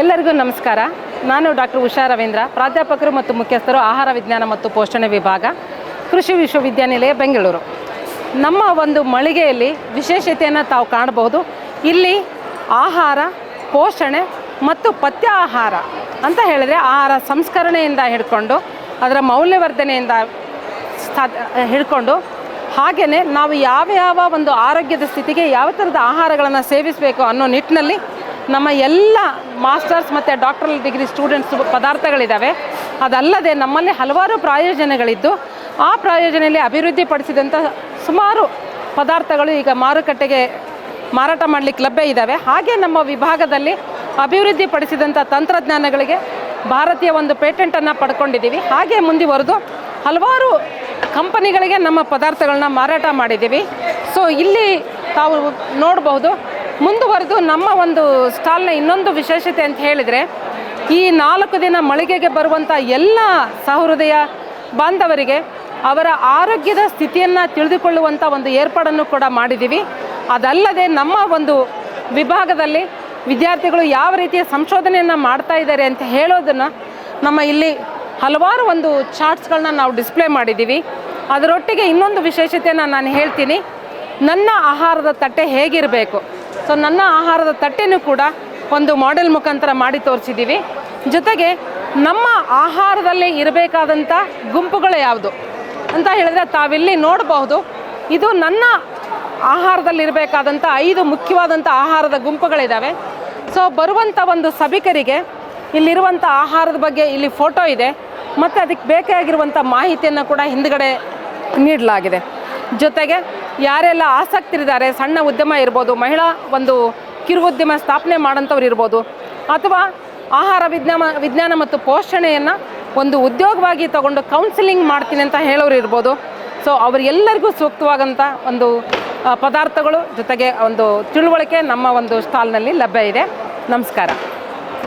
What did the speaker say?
ಎಲ್ಲರಿಗೂ ನಮಸ್ಕಾರ. ನಾನು ಡಾಕ್ಟರ್ ಉಷಾ ರವೀಂದ್ರ, ಪ್ರಾಧ್ಯಾಪಕರು ಮತ್ತು ಮುಖ್ಯಸ್ಥರು ಆಹಾರ ವಿಜ್ಞಾನ ಮತ್ತು ಪೋಷಣೆ ವಿಭಾಗ, ಕೃಷಿ ವಿಶ್ವವಿದ್ಯಾನಿಲಯ ಬೆಂಗಳೂರು. ನಮ್ಮ ಒಂದು ಮಳಿಗೆಯಲ್ಲಿ ವಿಶೇಷತೆಯನ್ನು ತಾವು ಕಾಣಬಹುದು. ಇಲ್ಲಿ ಆಹಾರ, ಪೋಷಣೆ ಮತ್ತು ಪಥ್ಯ ಆಹಾರ ಅಂತ ಹೇಳಿದರೆ ಆಹಾರ ಸಂಸ್ಕರಣೆಯಿಂದ ಹಿಡ್ಕೊಂಡು, ಅದರ ಮೌಲ್ಯವರ್ಧನೆಯಿಂದ ಹಿಡ್ಕೊಂಡು ಹಾಗೆಯೇ ನಾವು ಯಾವ ಯಾವ ಒಂದು ಆರೋಗ್ಯದ ಸ್ಥಿತಿಗೆ ಯಾವ ಥರದ ಆಹಾರಗಳನ್ನು ಸೇವಿಸಬೇಕು ಅನ್ನೋ ನಿಟ್ಟಿನಲ್ಲಿ ನಮ್ಮ ಎಲ್ಲ ಮಾಸ್ಟರ್ಸ್ ಮತ್ತು ಡಾಕ್ಟರಲ್ ಡಿಗ್ರಿ ಸ್ಟೂಡೆಂಟ್ಸ್ ಪದಾರ್ಥಗಳಿದ್ದಾವೆ. ಅದಲ್ಲದೆ ನಮ್ಮಲ್ಲಿ ಹಲವಾರು ಪ್ರಾಯೋಜನೆಗಳಿದ್ದು, ಆ ಪ್ರಾಯೋಜನೆಯಲ್ಲಿ ಅಭಿವೃದ್ಧಿಪಡಿಸಿದಂಥ ಸುಮಾರು ಪದಾರ್ಥಗಳು ಈಗ ಮಾರುಕಟ್ಟೆಗೆ ಮಾರಾಟ ಮಾಡಲಿಕ್ಕೆ ಲಭ್ಯ ಇದ್ದಾವೆ. ಹಾಗೆ ನಮ್ಮ ವಿಭಾಗದಲ್ಲಿ ಅಭಿವೃದ್ಧಿಪಡಿಸಿದಂಥ ತಂತ್ರಜ್ಞಾನಗಳಿಗೆ ಭಾರತೀಯ ಒಂದು ಪೇಟೆಂಟನ್ನು ಪಡ್ಕೊಂಡಿದ್ದೀವಿ. ಹಾಗೆ ಮುಂದುವರೆದು ಹಲವಾರು ಕಂಪನಿಗಳಿಗೆ ನಮ್ಮ ಪದಾರ್ಥಗಳನ್ನ ಮಾರಾಟ ಮಾಡಿದ್ದೀವಿ. ಸೊ ಇಲ್ಲಿ ತಾವು ನೋಡಬಹುದು ಮುಂದುವರೆದು ನಮ್ಮ ಒಂದು ಸ್ಟಾಲ್ನ ಇನ್ನೊಂದು ವಿಶೇಷತೆ ಅಂತ ಹೇಳಿದರೆ, ಈ ನಾಲ್ಕು ದಿನ ಮಳಿಗೆಗೆ ಬರುವಂಥ ಎಲ್ಲ ಸಹೃದಯ ಬಾಂಧವರಿಗೆ ಅವರ ಆರೋಗ್ಯದ ಸ್ಥಿತಿಯನ್ನು ತಿಳಿದುಕೊಳ್ಳುವಂಥ ಒಂದು ಏರ್ಪಾಡನ್ನು ಕೂಡ ಮಾಡಿದ್ದೀವಿ ಅದಲ್ಲದೆ ನಮ್ಮ ಒಂದು ವಿಭಾಗದಲ್ಲಿ ವಿದ್ಯಾರ್ಥಿಗಳು ಯಾವ ರೀತಿಯ ಸಂಶೋಧನೆಯನ್ನು ಮಾಡ್ತಾ ಇದ್ದಾರೆ ಅಂತ ಹೇಳೋದನ್ನು ನಮ್ಮ ಇಲ್ಲಿ ಹಲವಾರು ಒಂದು ಚಾರ್ಟ್ಸ್ಗಳನ್ನ ನಾವು ಡಿಸ್ಪ್ಲೇ ಮಾಡಿದ್ದೀವಿ ಅದರೊಟ್ಟಿಗೆ ಇನ್ನೊಂದು ವಿಶೇಷತೆಯನ್ನು ನಾನು ಹೇಳ್ತೀನಿ. ನನ್ನ ಆಹಾರದ ತಟ್ಟೆ ಹೇಗಿರಬೇಕು? ಸೊ ನನ್ನ ಆಹಾರದ ತಟ್ಟೆನೂ ಕೂಡ ಒಂದು ಮಾಡೆಲ್ ಮುಖಾಂತರ ಮಾಡಿ ತೋರಿಸಿದ್ದೀವಿ ಜೊತೆಗೆ ನಮ್ಮ ಆಹಾರದಲ್ಲಿ ಇರಬೇಕಾದಂಥ ಗುಂಪುಗಳು ಯಾವುದು ಅಂತ ಹೇಳಿದ್ರೆ ತಾವಿಲ್ಲಿ ನೋಡಬಹುದು. ಇದು ನನ್ನ ಆಹಾರದಲ್ಲಿರಬೇಕಾದಂಥ ಐದು ಮುಖ್ಯವಾದಂಥ ಆಹಾರದ ಗುಂಪುಗಳಿದ್ದಾವೆ ಸೊ ಬರುವಂಥ ಒಂದು ಸಭಿಕರಿಗೆ ಇಲ್ಲಿರುವಂಥ ಆಹಾರದ ಬಗ್ಗೆ ಇಲ್ಲಿ ಫೋಟೋ ಇದೆ. ಮತ್ತು ಅದಕ್ಕೆ ಬೇಕಾಗಿರುವಂಥ ಮಾಹಿತಿಯನ್ನು ಕೂಡ ಹಿಂದುಗಡೆ ನೀಡಲಾಗಿದೆ. ಜೊತೆಗೆ ಯಾರೆಲ್ಲ ಆಸಕ್ತರಿದ್ದಾರೆ, ಸಣ್ಣ ಉದ್ಯಮ ಇರ್ಬೋದು, ಮಹಿಳಾ ಒಂದು ಕಿರು ಉದ್ಯಮ ಸ್ಥಾಪನೆ ಮಾಡೋಂಥವ್ರು ಇರ್ಬೋದು, ಅಥವಾ ಆಹಾರ ವಿಜ್ಞಾನ ವಿಜ್ಞಾನ ಮತ್ತು ಪೋಷಣೆಯನ್ನು ಒಂದು ಉದ್ಯೋಗವಾಗಿ ತಗೊಂಡು ಕೌನ್ಸಿಲಿಂಗ್ ಮಾಡ್ತೀನಿ ಅಂತ ಹೇಳೋರು ಇರ್ಬೋದು. ಸೊ ಅವರೆಲ್ಲರಿಗೂ ಸೂಕ್ತವಾದಂಥ ಒಂದು ಪದಾರ್ಥಗಳು ಜೊತೆಗೆ ಒಂದು ತಿಳುವಳಿಕೆ ನಮ್ಮ ಒಂದು ಸ್ಟಾಲ್ನಲ್ಲಿ ಲಭ್ಯ ಇದೆ. ನಮಸ್ಕಾರ.